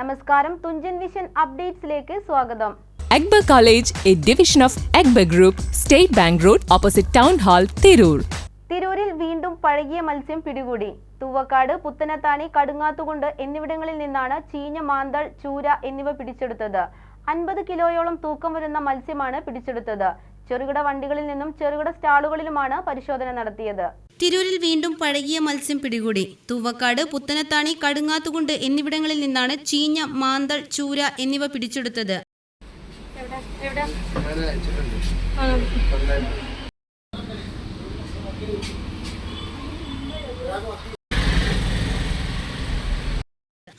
നമസ്കാരം. തുഞ്ചൻ വിഷൻ അപ്ഡേറ്റ്സിലേക്ക് സ്വാഗതം. Akbar college A division of Akbar group state bank road opposite town hall Tirur. തിരൂരിൽ വീണ്ടും പഴകിയ മത്സ്യം പിടികൂടി. തൂവക്കാട് പുത്തനത്താണി കടുങ്ങാത്തുകുണ്ട് എന്നിവിടങ്ങളിൽ നിന്നാണ് ചീഞ്ഞ മാന്തൾ ചൂര എന്നിവ പിടിച്ചെടുത്തത്. അൻപത് കിലോയോളം തൂക്കം വരുന്ന മത്സ്യമാണ് പിടിച്ചെടുത്തത്. ചെറുകിട വണ്ടികളിൽ നിന്നും ചെറുകിട സ്റ്റാളുകളിലുമാണ് പരിശോധന നടത്തിയത്. തിരൂരിൽ വീണ്ടും പഴകിയ മത്സ്യം പിടികൂടി. തൂവക്കാട് പുത്തനത്താണി കടുങ്ങാത്തുകുണ്ട് എന്നിവിടങ്ങളിൽ നിന്നാണ് ചീഞ്ഞ മാന്തൾ ചൂര എന്നിവ പിടിച്ചെടുത്തത്.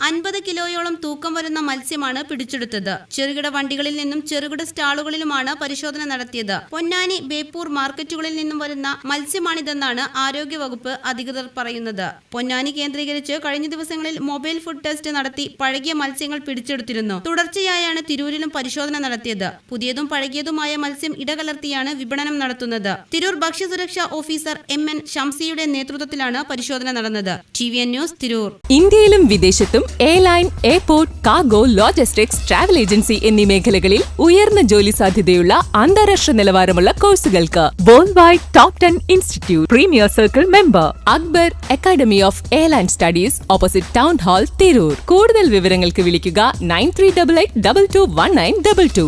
അൻപത് കിലോയോളം തൂക്കം വരുന്ന മത്സ്യമാണ് പിടിച്ചെടുത്തത്. ചെറുകിട വണ്ടികളിൽ നിന്നും ചെറുകിട സ്റ്റാളുകളിലുമാണ് പരിശോധന നടത്തിയത്. പൊന്നാനി ബേപ്പൂർ മാർക്കറ്റുകളിൽ നിന്നും വരുന്ന മത്സ്യമാണിതെന്നാണ് ആരോഗ്യവകുപ്പ് അധികൃതർ പറയുന്നത്. പൊന്നാനി കേന്ദ്രീകരിച്ച് കഴിഞ്ഞ ദിവസങ്ങളിൽ മൊബൈൽ ഫുഡ് ടെസ്റ്റ് നടത്തി പഴകിയ മത്സ്യങ്ങൾ പിടിച്ചെടുത്തിരുന്നു. തുടർച്ചയായാണ് തിരൂരിലും പരിശോധന നടത്തിയത്. പുതിയതും പഴകിയതുമായ മത്സ്യം ഇടകലർത്തിയാണ് വിപണനം നടത്തുന്നത്. തിരൂർ ഭക്ഷ്യസുരക്ഷാ ഓഫീസർ എം എൻ ഷംസിയുടെ നേതൃത്വത്തിലാണ് പരിശോധന നടന്നത്. T V N news Tirur. ഇന്ത്യയിലും വിദേശത്തും airline airport cargo logistics travel agency എന്നീ മേഖലകളിൽ ഉയർന്ന ജോലി സാധ്യതയുള്ള അന്താരാഷ്ട്ര നിലവാരമുള്ള കോഴ്സുകൾക്ക് worldwide top ten institute premier circle member Akbar academy of airline studies opposite town hall Tirur കൂടുതൽ വിവരങ്ങൾക്ക് വിളിക്കുക nine three double eight double two one nine double two.